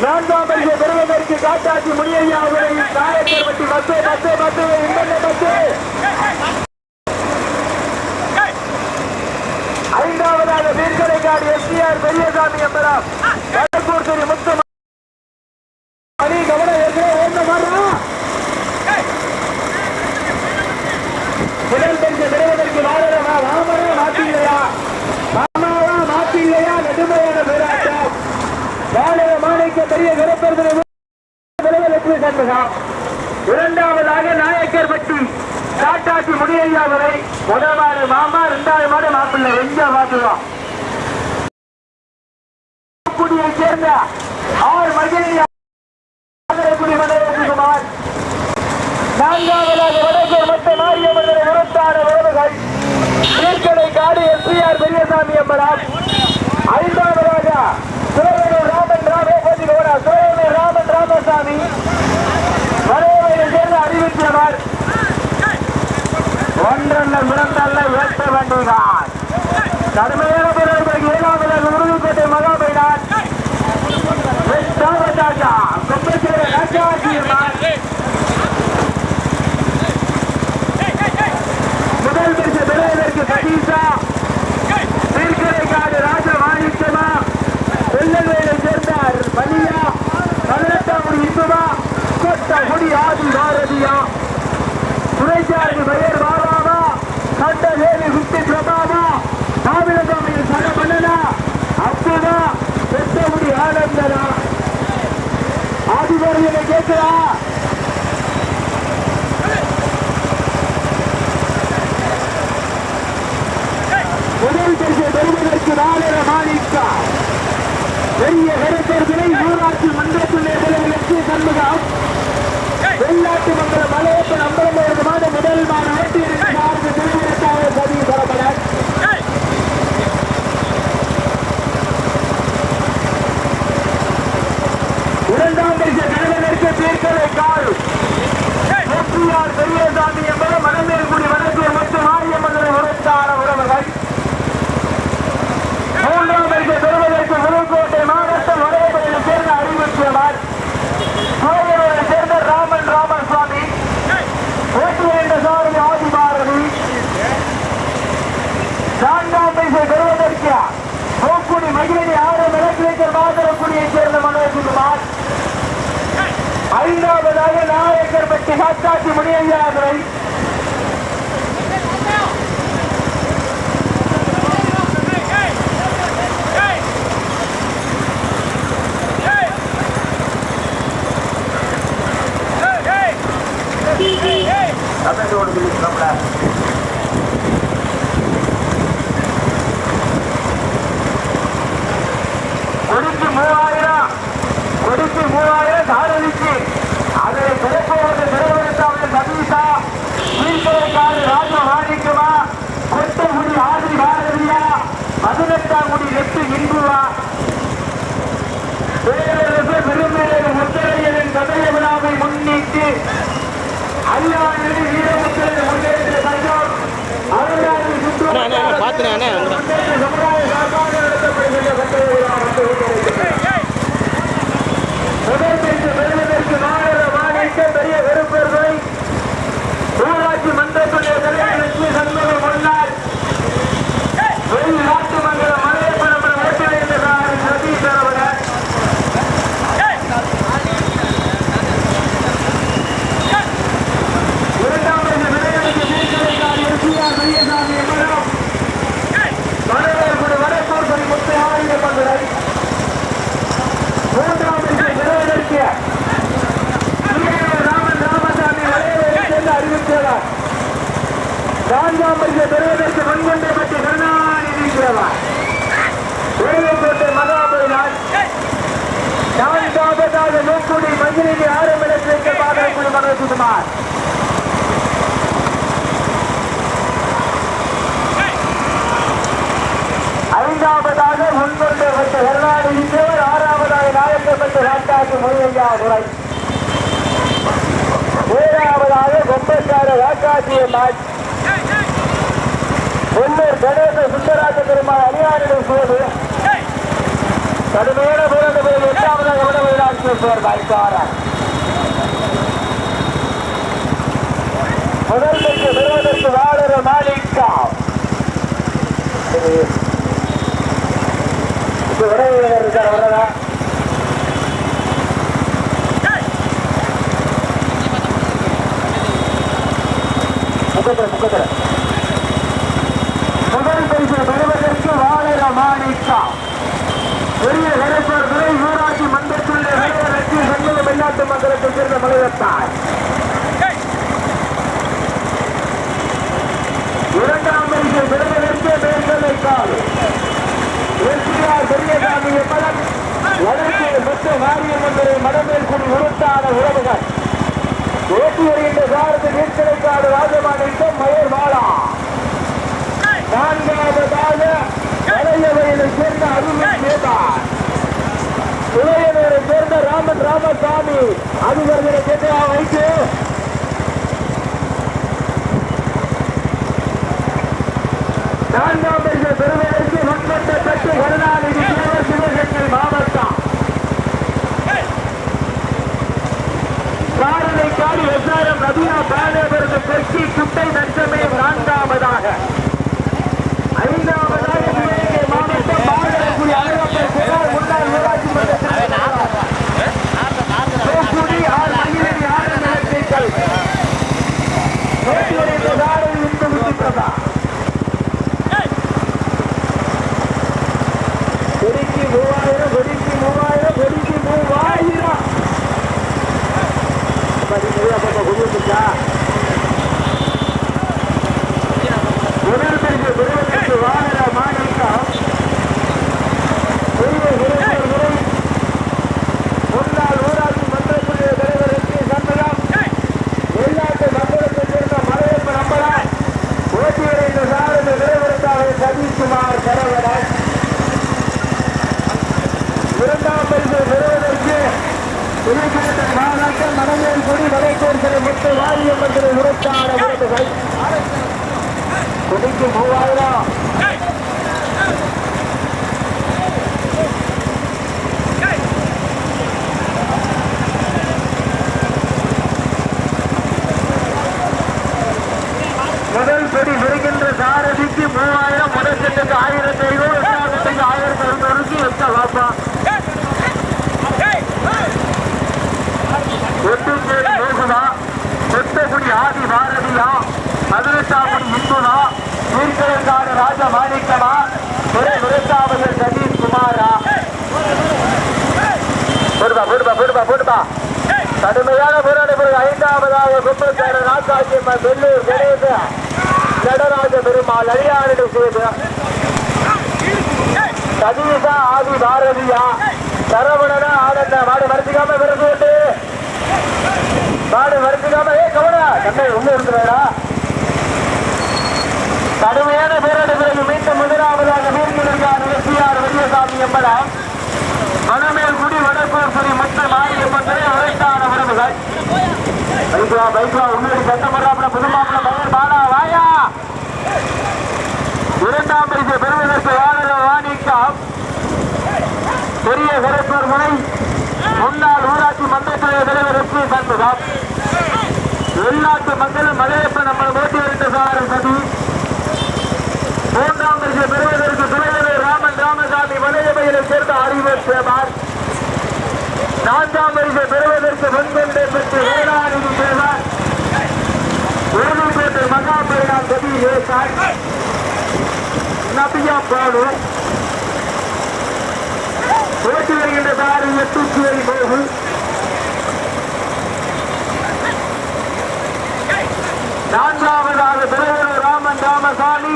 ஆதி நான்காம் பரிசு பெறுவதற்கு காட்டாட்சி முனியையா அவரை நாயக்கர் பத்து பத்து பத்து இம்பல்ல பத்து. ஐந்தாவதாக வீர்கலைக்காடு எஸ்டிஆர் பெரியசாமி என்பதாம் கடற்கூர் திரு முத்து மணி கவனம் ஏற்கனவே ஓட்ட மாறா முதல் பரிசு பெறுவதற்கு வாழறவா ராமரா மாத்தில்லையா மாமாவா மாத்தில்லையா நெடுமையான பேராட்டம் வாழற மாணிக்க பெரிய கருப்பர்கள் கருப்பு சண்முகம் இரண்டாவதாக நாயக்கர் பட்டி காட்டாட்சி முடியா வரை முதல் மாடு மாமா இரண்டாவது மாடு மாப்பிள்ளை வெஞ்சா மாத்துவோம் குடியை சேர்ந்த ஆர் மகிழ்ச்சி குடி மனோஜகுமார் நான்காவதாக வடக்கு மற்ற மாரியம்மன் உரத்தான உறவுகள் கீழ்கடை காடு எஸ்பிஆர் பெரியசாமி அம்மராம் ஐந்தாவதாக சிவகங்கை ராமன் ராமோபதி கோடா சிவகங்கை ராமன் ராமசாமி. சேர்ந்த ஒன்றல்ல இரண்டல்ல வேட்ட வேண்டுகிறார் கடுமையான பிறகு ஏழாவது உறுதிக்கோட்டை மகாபைனார் ராஜா கொம்பச்சேர ராஜாஜி அம்மாள் முதல் பரிசு பெறுவதற்கு சதீஷா திருக்கரைக்காடு ராஜ மாணிக்கமா வெள்ளவேலை சேர்ந்த பலியா பதினெட்டாம் இந்துமா கொட்டகுடி ஆதி பாரதியா துணைச்சாரி பெயர் பாபாவா கண்டவேலி குட்டி பிரபாவா மாவிளங்காமையில் சடமணனா அப்புதா பெத்தகுடி ஆனந்தனா என்ன கேட்கிறா. முதல் பரிசை பெறுவதற்கு நாளர மாணிக்கா. பெரிய கருத்தர்களை ஊராட்சி மன்றத்துள்ளே தலைவர்களுக்கு சண்முகம். வெள்ளாட்டு மன்ற மலையப்பன் அம்பலம் மாத முதல் மாத வெற்றியின் சார்பு பதிவு பெறப்பட இரண்டாம் பரிசு பெறுவதற்கு தீர்க்கலை கால் வெற்றியார் பெரியசாமி என்பது மனமேற்குடி வடக்கு மற்றும் மாரியம்மன் உரைத்தான உறவுகள். மூன்றாம் பரிசு பெறுவதற்கு புதுக்கோட்டை மாவட்டம் வரையப்படையில் சேர்ந்த அறிவுறுத்தியவர் கோயிலூரை சேர்ந்த ராமன் ராமசுவாமி வெற்றி ஆதிபாரதி. நான்காம் பெறுவதற்கு ஆறு மிளக்கிழக்கர் சேர்ந்த மனோஜ்குமார் ஐந்தாவதாக நாயக்கர் பட்டி காட்டாட்சி முனியையாதுரை தமிழோடு விழிக்கிறோம்ல கொடுக்கு மூவாயிரம் கொடுக்கு மூவாயிரம் சாரதிக்கு அதை பிறப்பவர்கள் நிறுவனத்தாவது சதீஷா கீழ்கரைக்காடு ராஜ மாணிக்கமா கொட்டகுடி ஆதி பாரதியா பதினெட்டாம் குடி எட்டு இந்துவா பேரரசு பெருமையை முத்தரையரின் கதைய விழாவை முன்னிட்டு அல்லாநிலை வீரமுத்திரை முன்னேற்ற சங்கம் அருளாளி அண்ணா, அண்ணா, அண்ணா, பாத்துண்ணே, அண்ணா, அண்ணா. முன்னேற்ற சமுதாய சார்பாக நடத்தப்படுகின்ற கதைய விழா வந்து கொண்டிருக்கிறது. முதல் பரிசு பெறுவதற்கு மாநில மாநில பெரிய வெறுப்பர்களை ஊராட்சி மன்றத்துடைய தலைவர்களுக்கு சண்முகம் முன்னாள் வெளிநாட்டு மண்டல மலையப்பனம் வேட்டையிடுகிறார் சதீஷ் அவர்கள் இரண்டாம் பரிசு விளையாட்டு வீரர்களுக்கான எஸ்பிஆர் பெரியசாமி எம்எல்ஏ வடவேற்புடி வடக்கூர்படி முத்து ஆயுத பங்குரை மூன்றாம் பரிசை பெறுவதற்கு ராமன் ராமசாமி வளையலை சேர்ந்து அறிவித்தவர் நான்காம் பரிசை பெறுவதற்கு மண்கொண்டை பற்றி கருணாநிதி இருக்கிறவர் வேலைக்கோட்டை மகாபலிநாத் நான்காவதாக நூக்குடி மஞ்சளில் ஆறு மிளக்கு பாதகுடி மனோஜ்குமார் முதலாவதாக முன்கொண்டு வந்த கருணாநிதி தேவர் ஆறாவதாக நாயக்கப்பட்ட ராட்டாக்கு முருகையா முறை. ஏழாவதாக கொம்பக்கார ராக்காட்சிய மாட் உள்ளூர் கணேச சுந்தராஜ பெருமாள் அணியாரிடம் போது கடுமையான போராட்டம் எட்டாவதாக விடவிடாமல் வாய்ப்பாரர் முதல் பெற்று பெறுவதற்கு வாழற மாலிக்கா முதல் பரிசு பெறுவதற்கு வாழற மாணிக்கா. பெரிய கருப்பர் ஊராட்சி மன்றத்துள்ள வெற்றி சண்முக வெளிநாட்டு மண்டலத்தைச் சேர்ந்த மலையத்தார் இரண்டாம் பரிசு பெறுவதற்கு மேற்கொள்ளை கால் எஸ்பிஆர் பெரியசாமி மலம் வடக்கு மொத்த மாரியம்மன்களை மடமேல் குடி உருட்டான உறவுகள். ஓட்டி வருகின்ற சாரத்து நீர்க்கடைக்காடு ராஜமாணிக்கம் மயர் மாலா நான்காவதாக வளையவையிலை சேர்ந்த அருள் கேட்டார் இளையனரை சேர்ந்த ராமன் ராமசாமி. அதிபர்களை கேட்டா வைத்து. நான்காம் பரிசு பெறுவதற்கு முன்பட்ட கருணாநிதி தேவர் சிவகங்கை மாவட்டம் காரனை காடி எஸ்ஆர்எம் நதியா பாலேபுரத்து பெருக்கி குட்டை நச்சமே நான்காவதாக ஐந்தாவதாக சிவகங்கை மாவட்டம் பாலகுடி அழகப்பர் புகார் முன்னாள் ஊராட்சி மன்ற தூத்துக்குடி ஆர் மகிழடி ஆறு நிலத்தைகள் நேற்று சாரதி இந்து விட்டு பிரதா கொடிக்கு மூவாயிரம் கொடிக்கு மூவாயிரம் கொடிக்கு மூவாயிரம் நிறைய பக்கம் கொடி வந்துச்சா முதல் பரிசு பெறுவதற்கு வாழற மாநிலம் பெரிய விருதுநகர் முறை முன்னாள் ஊராட்சி மன்றக்குரிய தலைவர் எஸ் கே சண்முகம் வெளிநாட்டு மக்களுக்கு சேர்ந்த மலையப்ப நம்பலாம் ஓட்டி வருகின்ற சாரதி நிறைவேற்றாக சதீஷ்குமார் சரவணன் இரண்டாம் பரிசு பெறுவதற்கு புதுக்கோட்டை மணமேல் குடி வரைக்கோர் சிலை முத்து வாரியம் மந்திரி உரைத்தார விருதுகள் குடிக்கு மூவாயிரம். முதல் படி வருகின்ற சாரதிக்கு மூவாயிரம். முதற்கட்டுக்கு ஆயிரத்தி ஐநூறு. ஆயிரத்தி அறுநூறுக்கு எச்ச வாப்பா. ஒட்டுக்கேரி மோகுதா கொத்தகுடி ஆதி பாரதியா பதினெட்டாவது இந்துனா நீர்கழக்காடு ராஜ மாணிக்கமா துறை விருத்தாவது சதீஷ் குமாரா. போடுப்பா போடுப்பா போடுப்பா போடுப்பா. கடுமையான போராட்ட பிறகு ஐந்தாவதாக கும்பக்கார ராக்காட்சியம்மன் வெள்ளூர் கணேச நடராஜ பெருமாள் அழியானிட செய்து சதீஷா ஆதி பாரதியா சரவணனா ஆனந்த மாடு மறைச்சிக்காம பிறகு பாடு மாடு ஏ கவனா கண்ணை உள்ள இருக்கிறாரா கடுமையான போராட்ட பிறகு மீண்டும் முதலாவதாக மீன்களுக்கான எஸ்பிஆர் விஜயசாமி என்பதால் மணமேல் குடி வடக்கூர் ஸ்ரீ முத்து மாரியம்மன் உரைத்தான உறவுகள் பைக்லா பைக்லா உன்னடி சட்டமன்ற புதுமாப்பிள பையன் பாலா வாயா! இரண்டாம் பரிசு பெறுவதற்கு வாழற வாணிக்கம். பெரிய கரப்பூர் முனை. முன்னாள் ஊரா மன்றத்துறை தலைவர் எஸ் பி சண்முகம் வெளிநாட்டு மக்களும் மலையப்ப நம்ம ஓட்டி வருகின்ற சார் சதி மூன்றாம் பரிசு பெறுவதற்கு துணைவர் ராமன் ராமசாமி வலையமையிலை சேர்ந்த அறிவர் சேவார் நான்காம் பரிசு பெறுவதற்கு முன்கொண்டே பெற்று வேளாணிதி சேவார் உறுதிப்பேட்டை மகா பெருநாள் சதி ஏசார் நபியா பாடு ஓட்டி வருகின்ற சாரி எட்டுச்சேரி போகு நான்காவதாக திருவள்ளூர் ராமன் ராமசாமி.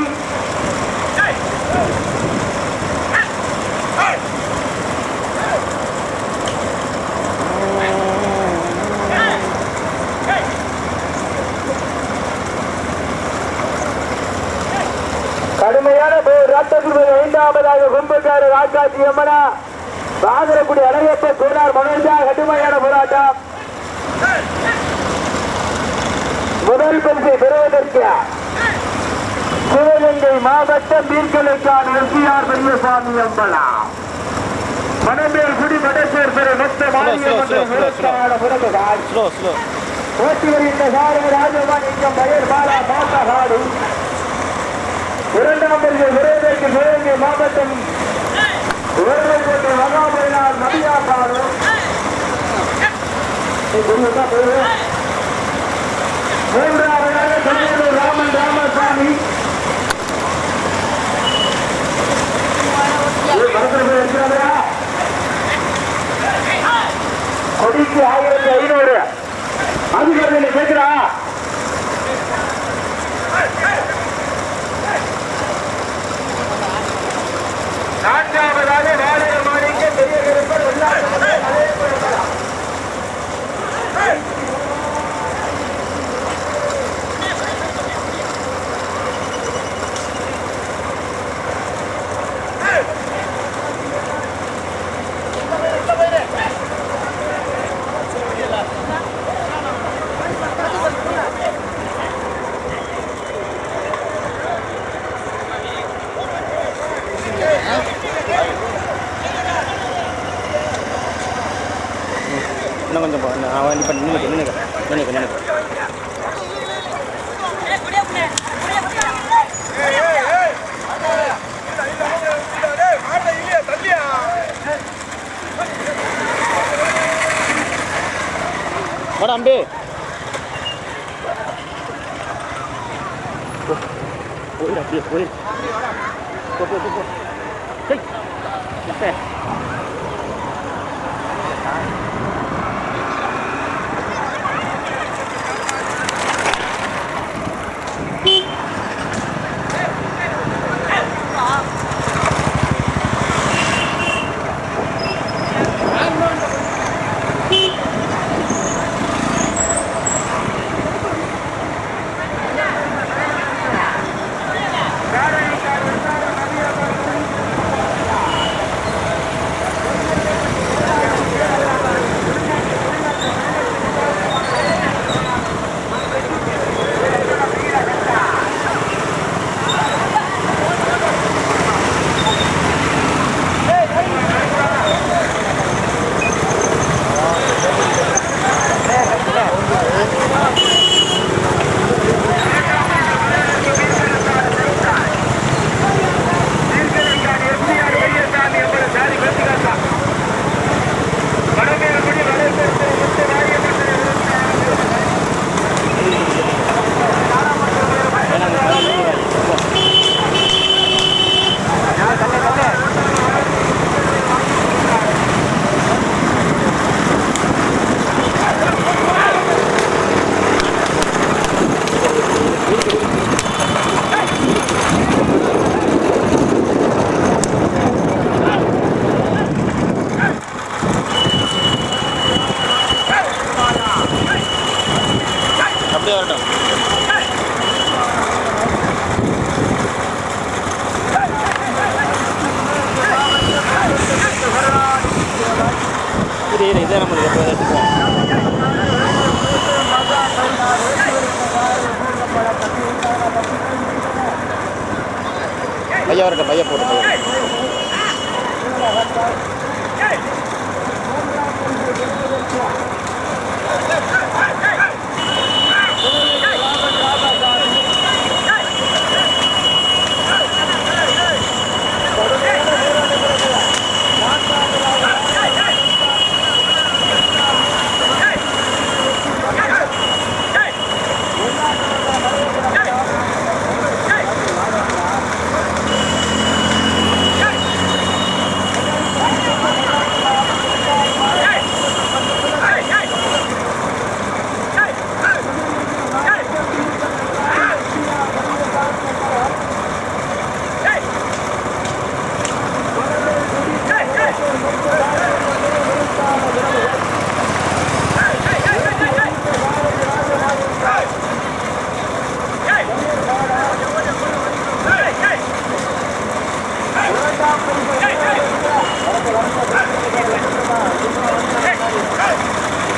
கடுமையான ரத்தத்தில் ஐந்தாவதாக கும்பக்காரர் ராஜாஜி அம்மனா. வாகனக்குடி அழகப்ப சொன்னார் மனோஜா கடுமையான போராட்டம். முதல் பரிசை பெறுவதற்கு சிவகங்கை மாவட்டம் தீர்க்கலைக்கான எஸ்பிஆர் பெரியசாமி அம்பலா மணமேல் குடி மடேஸ்வர் பெரு மொத்த ஓட்டி வருகின்ற சாடு ராஜமாணிக்கம் மயர் பாலா மாத்தா காடு இரண்டாம் பரிசு விரைவிற்கு சிவகங்கை மாவட்டம் உயர்வைக்கோட்டை மகாபலினார் நபியா காடு மூன்றாவதாக தஞ்சாவூர் ராமன் ராமசாமி கொடிக்கு ஆயிரத்தி ஐநூறு. அதிகாரிகளை கேட்கிறா நான்காவதாக வாடகை மாணிக்க பெரிய கருப்பர் வெள்ளாட்டு அதே போல இன்னும் கொஞ்சம் போ இன்னும் அவன் இப்போ நின்றுக்கு நின்றுக்கு நின்றுக்கு நின்றுக்கு வாடா அம்பி போயிடு அப்படியே போயிடு போ போ போ போ டேய்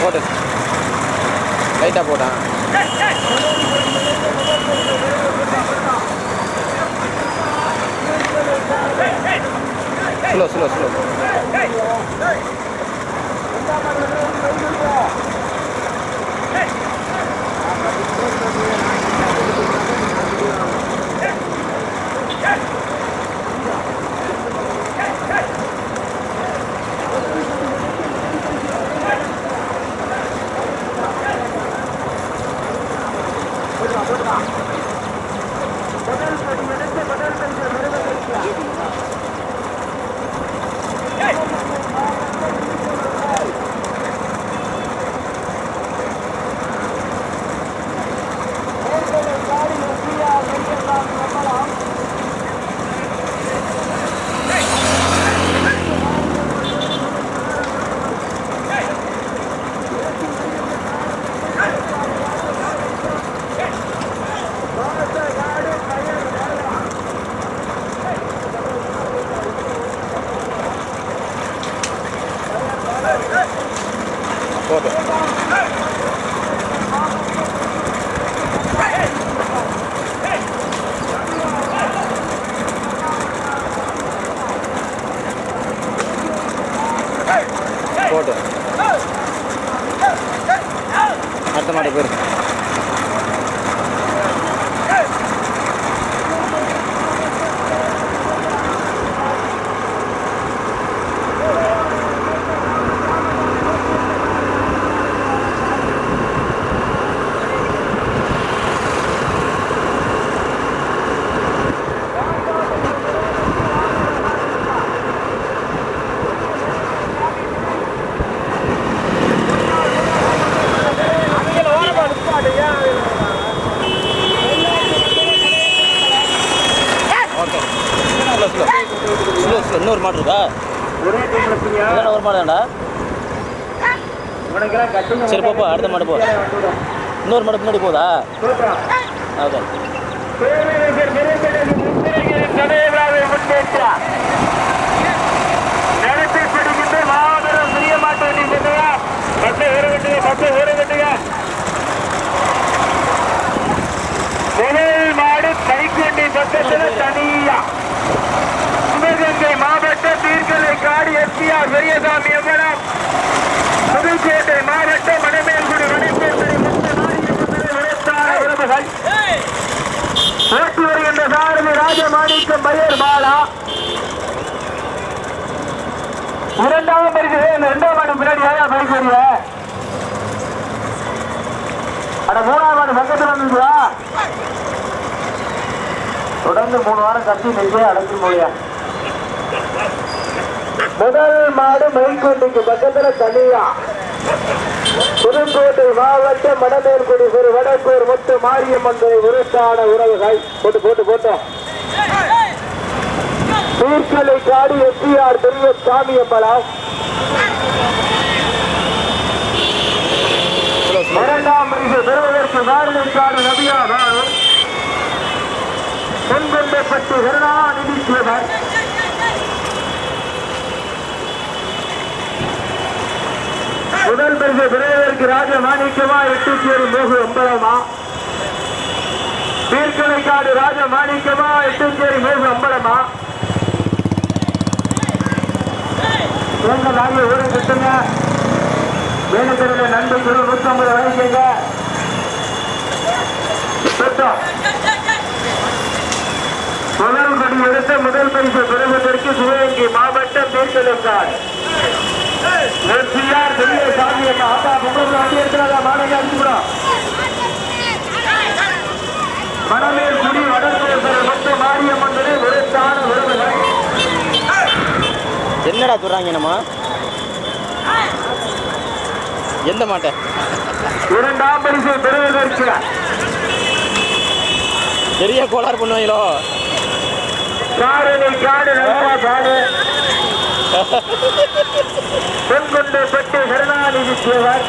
போட்டு. லைட்டாக போட்டான் ஸ்லோ ஸ்லோ ஸ்லோ போதும் போட்டும் அடுத்த மாடு பேர் okay slow slow slow slow இன்னொரு மாடு இருக்கா ஒரே டீம் இருப்பீங்க அதான் ஒரு மாடு வேண்டா உனக்கெல்லாம் கட்டுங்க சரி, போ, போ, அடுத்த மாடு போ. இன்னொரு மாடு பின்னாடி போதா சூப்பர் ஓகே பேரரசர் பெருந்தலைவர் முத்திரைகளின் தலைவராக முன்னேற்றார். நடத்திப் பிடிக்கின்ற மாபெரும் சிறிய மாட்டு வண்டி சென்றுங்க. பட்டு ஊற கட்டுங்க, பட்டு போதா கட்டுங்க. முதல் மாடு கைக்குண்டி பக்கத்துல தனியா சிவகங்கை மாவட்ட தீர்க்கலை காடி எஸ்பிஆர் பெரியசாமி எவ்வளம் புதுக்கோட்டை மாவட்ட மணமேல்குடி உரைத்தார உறவுகள் ஓட்டி வருகின்ற சாரதி ராஜமாணிக்க பையர் பாலா இரண்டாவது பரிசு இரண்டாம் ஆண்டு பின்னாடி பரிசு வருவ அட மூணாம் ஆண்டு பக்கத்தில் வந்துருக்குதா? தொடர்ந்து மூணு வாரம் கட்டி நெஞ்சே அடைச்சு மொழியா முதல் மாடு மைக்கோட்டைக்கு பக்கத்துல தனியா. புதுக்கோட்டை மாவட்ட மடமேல்குடி ஒரு வடக்கூர் முத்து மாரியம்மன் துறை உருத்தான உறவுகள். போட்டு போட்டு போட்டோம் தீர்க்கலை காடி எஸ்பிஆர் பெரிய சாமி அம்பலம் இரண்டாம் பரிசு பெறுவதற்கு வாரணை காடு நபியா பாரு பொன்கொண்டைப்பட்டு கருணாநிதி சிவன் முதல் பரிசு பெறுவதற்கு ராஜ மாணிக்கமா எட்டுச்சேரி மோகு அம்பலமா? தீர்க்கலைக்காடு ராஜ மாணிக்கமா எட்டுச்சேரி மோகு அம்பலமா? எங்க நாங்க ஊரை கட்டுங்க வேணுக்கிறத நண்பர்கள் நூத்தி ஐம்பது வாங்கிக்கங்க. முதல் படி எடுத்த முதல் பரிசு பெறுவதற்கு சிவகங்கை மாவட்டம் தீர்க்கலைக்காடு எஸ்பிஆர் பெரிய சாமி அம்மா அப்பா உங்களுக்கு வண்டி இருக்கிறதா மாணவி அனுப்பிவிடும் மணமேல் குடி வடக்கு மொத்த மாரியம்மன் ஒரு தான உறவுகள் என்னடா சொல்கிறாங்க நம்ம எந்த மாட்டை? இரண்டாம் பரிசை பெறுவதற்கு. பெரிய கோளாறு பண்ணுவாங்களோ? காரணி காடு நல்லா காடு. பெண்கொண்டை பெட்டு கருணாநிதி தேவர்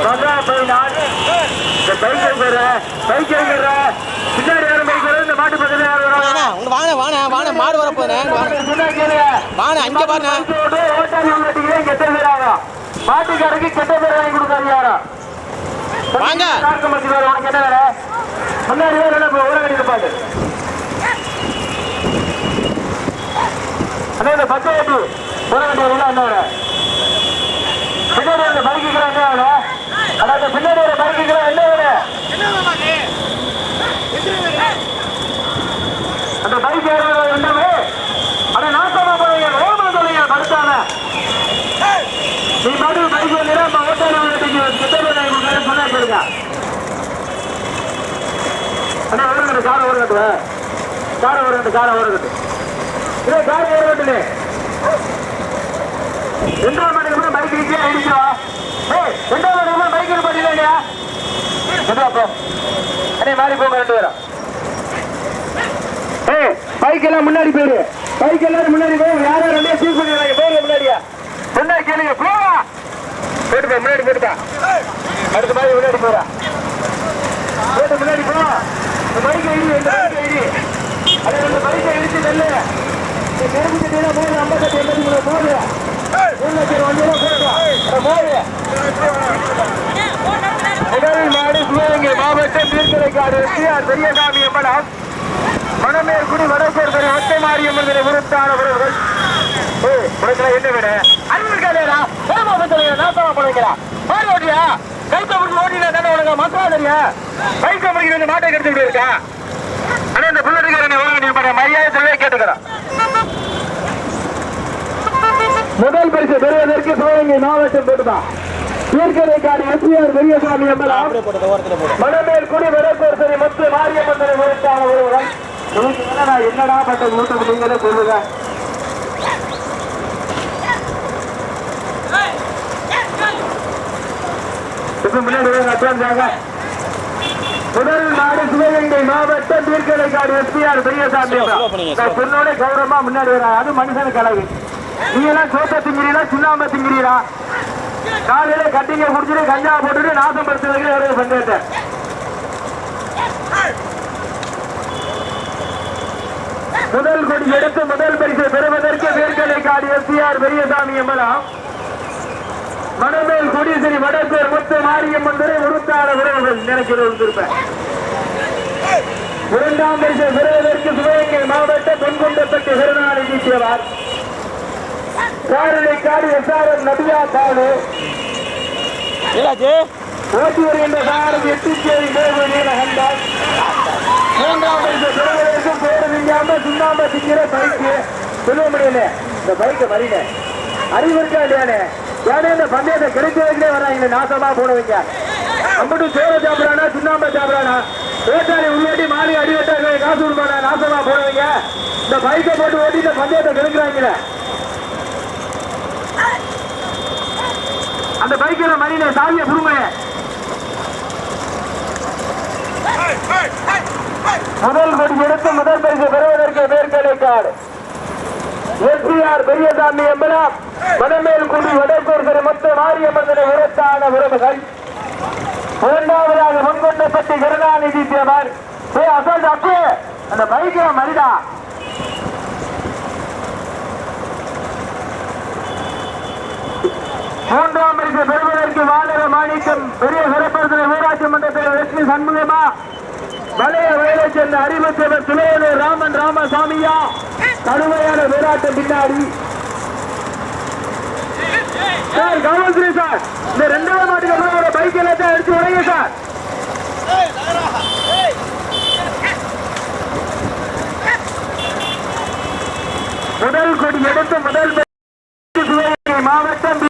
மகா பைனான் இந்த பைக் இருக்கிற பைக் இருக்கிற பின்னாடி யாரும் பைக் வரும் இந்த மாட்டு பக்கத்துல யாரும் வராங்க உங்க வாங்க வாங்க வாங்க மாடு வர கேளுங்க. வாங்க அங்கே மாட்டோட ஓட்டாளி உள்ளதுக்கு கெட்ட பேராங்க மாட்டுக்காரருக்கு கெட்ட பேர் வாங்கி கொடுக்காது யாரும் வாங்க. உனக்கு என்ன வேற முன்னாடி ஊரை கட்டி பாட்டு அண்ணா இந்த பச்சை போட வேண்டியது அண்ணா பின்னாடி அந்த பைக்குக்கிற என்ன வேணும் பின்னாடி ஒரு பைக்குக்கிற என்ன அந்த பைக் ஏறுறது என்னமே அட நாசமா போறீங்க ஓமா சொல்லுங்க படுத்தான நீ பாட்டு பைக் வந்துடா நம்ம ஓட்டாளி கிட்ட சொன்னா கேளுங்க அண்ணா ஓடுங்கட்டு காரை ஓடுங்கட்டு காரை ஓடுறது காரை ஓடுறது இதே காரை ஓடுங்கட்டுனே ரெண்டாம் மணிக்கு பைக் இருக்கே அடிச்சா ஏய் ரெண்டாம் மணிக்கு பைக் பண்ணிடா இல்லையா எது அண்ணே மாறி போங்க ரெண்டு பேரும் ஏய் பைக் எல்லாம் முன்னாடி போயிரு பைக் எல்லாரும் முன்னாடி போய் யாரும் ரெண்டே சீட் பண்ணிடுறாங்க முன்னாடியா. முன்னாடி கேளுங்க போவா போட்டு முன்னாடி போட்டு அடுத்த மாதிரி முன்னாடி போறா போட்டு முன்னாடி போவா இந்த பைக்கை இடி இந்த பைக்கை இடி. அதை ரெண்டு பைக்கை இடிச்சு நெல்லு இந்த கருப்பு சட்டையில ஐம்பத்தெட்டு எண்பத்தி மூணு மூணு லட்சம் வண்டி போது முதல் மாடு சிவகங்கை மாவட்டம் தீர்க்கரைக்காடு எஸ்ஆர் பெரியசாமி எம்பலம் மணமேற்குடி வடசேர்கரை ஒட்டை மாரியம்மன் விருத்தான என்ன விட அறிவு நாசமா போனீங்களா? மாடு ஓட்டியா? கைத்த பிடிச்சு ஓட்டினா தானே உனக்கு மக்களா தெரியும்? பைக்கை வந்து மாட்டை கெடுத்து விட்டு இருக்கா? இந்த புல்லட்டுக்காரனை என்ன மரியாதை கேட்டுக்கிறேன். முதல் பரிசு பெறுவதற்கு சிவகங்கை மாவட்டம் போட்டுதான். தீர்க்கரைக்காடு எஸ்பிஆர் பெரியசாமி போடு. மணமேல் குடி வரப்போர்சரி மொத்த மாரியம்மன் உரைத்தான ஒருவர்கள் இதுக்கு என்னடா என்னடா பட்ட மூட்டம் நீங்களே சொல்லுங்க. முதல் நாடு சிவகங்கை மாவட்டம் தீர்க்கலைக்காடு எஸ்பிஆர் பெரியசாமி. பொண்ணோட கௌரவமா முன்னாடி வர அது மனுஷனுக்கு அழகு நீ சோத்த திங்கிறீரா சுண்ணாம்ப திங்கிறீரா காலையில கட்டிங்க குடிச்சிட்டு கஞ்சா போட்டுட்டு நாசம் படுத்துறதுக்கு ஒரு சந்தேகத்தை. முதல் கொடி எடுத்து முதல் பரிசை பெறுவதற்கு வேர்க்கலை காடு எஸ்டிஆர் பெரியசாமி எம்பலம். மணமேல் கொடிசரி வடப்பேர் முத்து மாரியம்மன் துறை உருத்தான உறவுகள் நினைக்கிறேன் இரண்டாம் பரிசை பெறுவதற்கு சிவகங்கை மாவட்ட பொன்குண்டப்பட்டு கருணாநிதி நீட்டியவர் காரனை காடு எஸ்ஆர்எம் நபியா காடு. ஓட்டி வருகின்ற சாரதி எட்டுச்சேரி மேவு நீலகண்டால் மூன்றாம் பரிசு பெறுவதற்கு பேரு நீங்காம சுண்ணாம திங்கிற பைக்கு. சொல்ல முடியல இந்த பைக்கை மறியல அறிவு இருக்கா இல்லையானே? ஏன்னா இந்த பந்தயத்தை கிடைக்கிறதுக்கே வராங்க நாசமா போனவங்க. அம்பட்டு சோற சாப்பிடானா சுண்ணாம்பா சாப்பிடானா வேட்டாளி உள்ளாட்டி மாறி அடி வெட்டாங்க காசு கொடுப்பானா நாசமா போனவங்க. இந்த பைக்கை போட்டு ஓட்டி இந்த பந்தயத்தை கெடுக்கிறாங்களே. அந்த பைக்கில மறியல சாவிய புடுங்க முதல் கொடி எடுத்து முதல் பரிசு பெறுவதற்கு மேற்கலை காடு. எஸ்பிஆர் பெரியசாமி எம்பலம் வடமேல் குடி வடக்கூர் திரு மொத்த மாரியம்மன் உரத்தான உறவுகள். இரண்டாவதாக முன்கொண்டப்பட்டி கருணாநிதி தேவர் அசல் அப்பு அந்த பைக்கில மறிடா. மூன்றாம் பரிசு பெறுவதற்கு வானர மாணிக்கம் பெரிய சிறப்பரசனை ஊராட்சி மன்றத்தில் லட்சுமி சண்முகமா? வளைய வயலை சேர்ந்த அறிவுத்தவர் துளையலூர் ராமன் ராமசாமியா? கடுமையான போராட்டம் பின்னாடி. சார் காவல்துறை சார். இந்த ரெண்டாவது மாட்டுக்கு அப்புறம் பைக் எல்லாத்தையும் அடிச்சு உடைங்க சார். முதல் கொடி எடுத்து முதல் பரிசு சிவகங்கை மாவட்டம்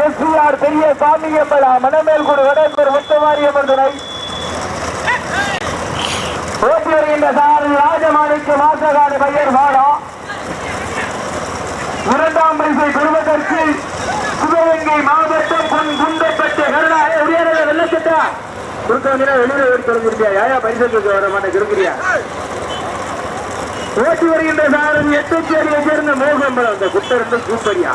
எஸ்பிஆர் பெரிய சாமியம்பலா மணமேல்குடி வடக்கூர் முத்தமாரியம்மன் துணை ஓட்டி வருகின்ற சார் ராஜமாணிக்கு மாசகாடு பையர் வாடா இரண்டாம் பரிசை பெறுவதற்கு சிவகங்கை மாவட்டம் பொன் குண்டப்பட்டு கருணா உரியர வெள்ளச்சட்டா கொடுக்க வெளியில ஓடி தொடங்கிருக்கியா யாயா பரிசத்துக்கு வர மாட்டேன் இருக்கிறியா ஓட்டி வருகின்ற சாரதி எட்டுச்சேரியை சேர்ந்த மோகம்பலம் அந்த குட்டர் இருந்து சூப்பரியா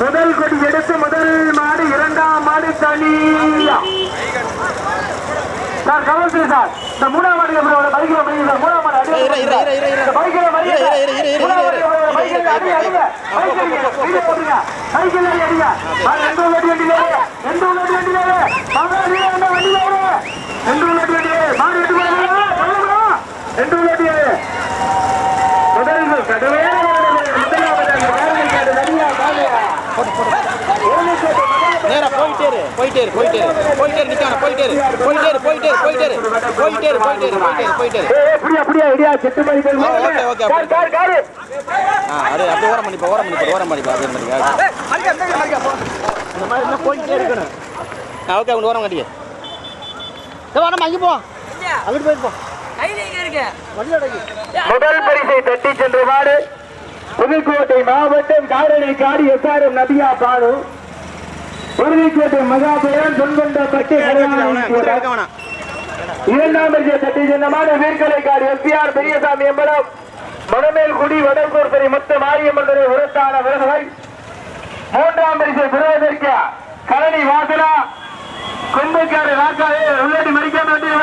முதல் கொடி எடுத்து முதல் மாடு இரண்டாம் மாடு தனியா சார் கவனிச்சு சார். இந்த மூணாம் மாடு பண்ணி சார். மூணாம் மாடு இரு, இரு, இரு, இரு, இரு. இந்த பைக்கில் மறிய இரு, இரு, இரு, இரு, மூணாம் இரு. மாடு பைக்கில் அடி அடிங்க பைக்கில் அடிங்க வீடியோ போடுங்க பைக்கில் அடி அடிங்க சார் ரெண்டு உள்ளடி வண்டியில ரெண்டு உள்ளடி வண்டியில வாங்க வீடியோ வண்டியில ரெண்டு உள்ளடியே மாடு எட்டு போடுறா ரெண்டு உள்ளடியே முதல் கடுமையான முதலாவதாக காரணம் காடு நதியா காலையா நேரா போயிட்டே இரு போயிட்டே இரு போயிட்டே இரு போயிட்டே இரு போயிட்டே இரு போயிட்டே இரு போயிட்டே இரு போயிட்டே இரு போயிட்டே இரு போயிட்டே இரு போயிட்டே இரு போயிட்டே இரு ஏய் புடியா புடியா இடியா செட்டு மாதிரி போய் okay, okay, car car car. ஆ அது அப்படியே ஓரம் பண்ணிப்பா ஓரம் பண்ணிப்பா ஓரம் பண்ணிப்பா அப்படியே பண்ணிப்பா இந்த மாதிரி இருந்தா போயிட்டே இருக்கணும். ஆ ஓகே அவங்க ஓரம் கட்டிக்க. சரி நம்ம அங்கே போ. அங்கிட்டு போயிருப்போம் முதல் பரிசை தட்டி சென்ற மாடு புதுக்கோட்டை மாவட்டம் காரணி காடி எஸ்ஆர்எம் நபியா பானு உறுதிக்கோட்டை மகாபுரம் தொன்கொண்டப்பட்டு இரண்டாம் பரிசை தட்டி சென்றமான வீர்கலைக்கார் எஸ்பிஆர் பெரியசாமி என்படம் மணமேல்குடி வடக்கூர் சரி மொத்த மாரியம்மன் துறை உரத்தான விலகுகள் மூன்றாம் பரிசை பெறுவதற்கு கரணி வாசனா கொம்புக்காரர் வாக்காளர் உள்ளடி மறிக்க மாட்டேன்